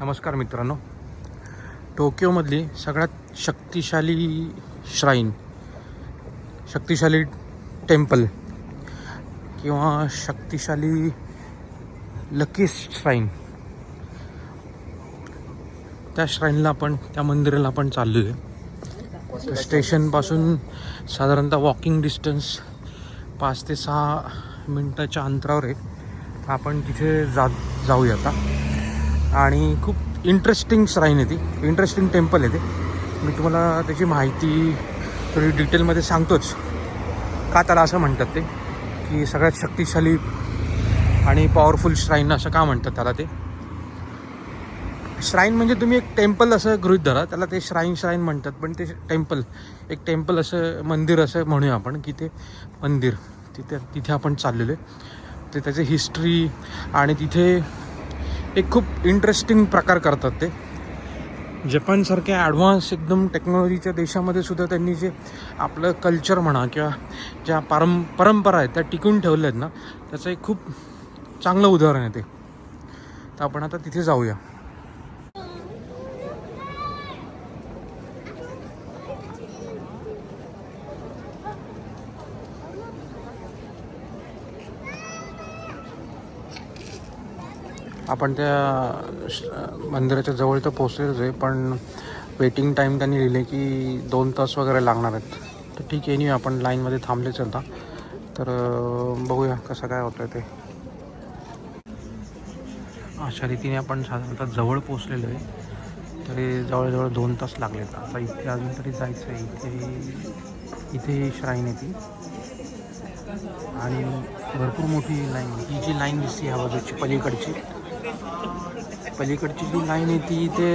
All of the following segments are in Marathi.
नमस्कार मित्रांनो. टोकियोमधली सगळ्यात शक्तिशाली श्राईन शक्तिशाली टेम्पल किंवा शक्तिशाली लकी श्राईन. त्या श्राईनला आपण त्या मंदिराला आपण चाललो आहे स्टेशनपासून साधारणतः वॉकिंग डिस्टन्स पाच ते सहा मिनटाच्या अंतरावर आहे. आपण तिथे जा जाऊया आता. आणि खूप इंटरेस्टिंग श्राईन आहे ती. इंटरेस्टिंग टेम्पल आहे ते. मी तुम्हाला त्याची माहिती थोडी डिटेलमध्ये सांगतोच. का त्याला असं म्हणतात ते? की सगळ्यात शक्तिशाली आणि पॉवरफुल श्राईन असं का म्हणतात त्याला ते? श्राईन म्हणजे तुम्ही एक टेम्पल असं गृहित धरा. त्याला ते श्राईन श्राईन म्हणतात. पण ते टेम्पल एक टेम्पल असं मंदिर असं म्हणूया आपण की ते मंदिर. तिथे तिथे आपण चाललेलो आहे. ते त्याचे हिस्ट्री आणि तिथे एक खूप इंटरेस्टिंग प्रकार करतात ते. जपानसारख्या ॲडव्हान्स एकदम टेक्नॉलॉजीच्या देशामध्ये सुद्धा त्यांनी जे आपलं कल्चर म्हणा किंवा ज्या पारं परंपरा आहेत त्या टिकून ठेवल्या आहेत ना त्याचं एक खूप चांगलं उदाहरण आहे ते. तर आपण आता तिथे जाऊया. आपण त्या श- मंदिराच्या जवळ तर पोचलेलोच आहे पण वेटिंग टाईम त्यांनी लिहिले की दोन तास वगैरे लागणार आहेत. तर ठीक आहे नाही आपण लाईनमध्ये थांबलेच आता तर बघूया कसं काय होतं ते. अशा रीतीने आपण साधारणतः जवळ पोचलेलो आहे. तरी जवळजवळ दोन तास लागलेत. आता इथे अजून तरी जायचं आहे इथे इथे श्राईन आहे ती. आणि भरपूर मोठी लाईन ही जी लाईन दिसते ह्या बाजूची पलीकडची पलीकडची जी लाईन आहे ती ते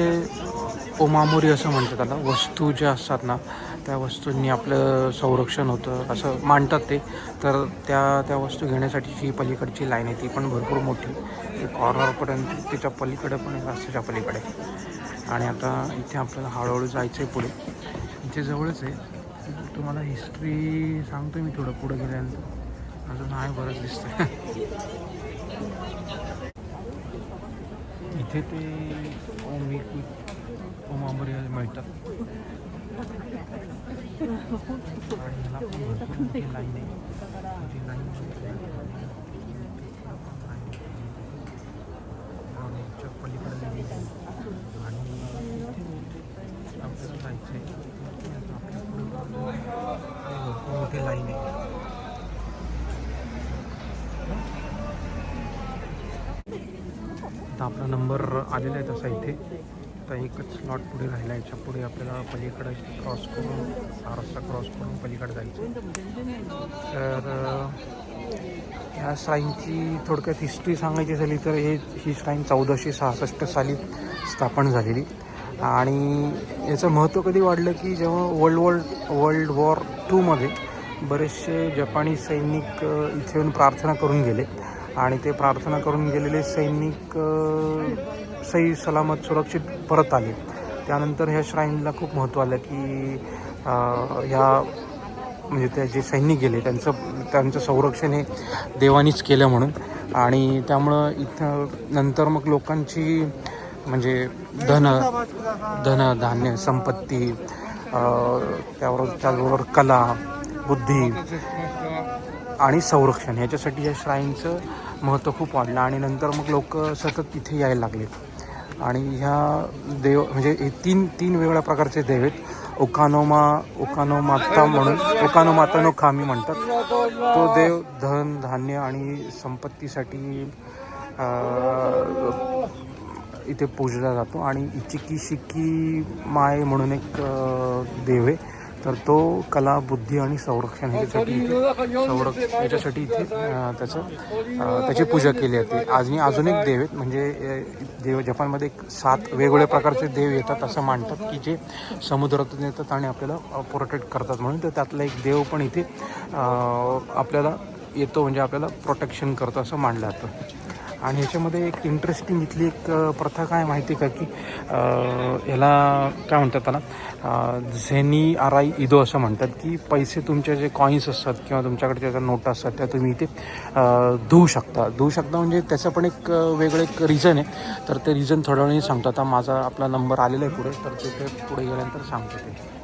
ओमामोरी असं म्हणतात त्याला वस्तू ज्या असतात ना त्या वस्तूंनी आपलं संरक्षण होतं असं मांडतात ते. तर त्या त्या वस्तू घेण्यासाठीची जी पलीकडची लाईन आहे ती पण भरपूर मोठी ते कॉर्नरपर्यंत तिच्या पलीकडे पण रस्त्याच्या पलीकडे. आणि आता इथे आपल्याला हळूहळू जायचं आहे पुढे. इथे जवळच आहे. तुम्हाला हिस्ट्री सांगतो मी थोडं पुढे गेल्यानंतर. अजून आहे बरंच दिसतंय. इथे ते ओमी ओमांबरी मिळतात आणि ह्याला पण भरपूर मोठी लाईन आहे आता आपला नंबर आलेला आहे तसा इथे. आता एकच स्लॉट पुढे राहिला आहे. याच्यापुढे आपल्याला पलीकडे क्रॉस करून हा रस्ता क्रॉस करून पलीकडे जायचं तर ह्या श्राईनची थोडक्यात हिस्ट्री सांगायची झाली तर हे ही श्राईन चौदाशे सहासष्ट साली स्थापन झालेली. आणि याचं महत्त्व कधी वाढलं की जेव्हा वर्ल्ड वर्ल्ड वर्ल्ड वॉर टूमध्ये बरेचसे जपानी सैनिक इथे येऊन प्रार्थना करून गेले. आणि ते प्रार्थना करून गेलेले सैनिक सई सही सलामत सुरक्षित परत आले. त्यानंतर ह्या श्राईनला खूप महत्त्व आलं की ह्या म्हणजे ते जे सैनिक गेले त्यांचं त्यांचं संरक्षण हे देवानीच केलं म्हणून. आणि त्यामुळं इथं नंतर मग लोकांची म्हणजे धन धन धान्य संपत्ती त्यावर त्याचबरोबर कला बुद्धी आणि संरक्षण ह्याच्यासाठी या श्राईनचं महत्त्व खूप वाढलं आणि नंतर मग लोक सतत तिथे यायला लागले आणि ह्या देव म्हणजे हे तीन तीन वेगळ्या प्रकारचे देव आहेत. ओकानोमा ओकानो माता म्हणून ओकानो माता नो खामी म्हणतात. तो देव धन धान्य आणि संपत्तीसाठी इथे पूजला जातो. आणि इचिकी शिकी माय म्हणून एक देव आहे. तर तो कला बुद्धी आणि संरक्षण ह्याच्यासाठी संरक्षण याच्यासाठी इथे त्याचं त्याची पूजा केली जाते. आणि अजून एक देव आहेत म्हणजे देव जपानमध्ये एक सात वेगवेगळ्या प्रकारचे देव येतात असं मानतात की जे समुद्रातून येतात आणि आपल्याला प्रोटेक्ट करतात. म्हणून तर त्यातला एक देव पण इथे आपल्याला येतो म्हणजे आपल्याला प्रोटेक्शन करतो असं मानलं जातं. आणि ह्याच्यामध्ये एक इंटरेस्टिंग इथली एक प्रथा काय माहिती आहे का की याला काय म्हणतात त्याला झेनी आराई इदो असं म्हणतात की पैसे तुमचे जे कॉईन्स असतात किंवा तुमच्याकडे ज्या नोटा असतात त्या तुम्ही इथे धुवू शकता. धुवू शकता म्हणजे त्याचं पण एक वेगळं एक रिझन आहे. तर ते रिझन थोड्या वेळी सांगतो आता माझा आपला नंबर आलेला आहे पुढे. तर ते पुढे गेल्यानंतर सांगतो ते.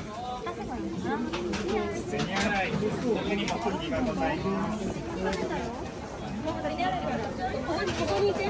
銭洗い、にます。ここにいて。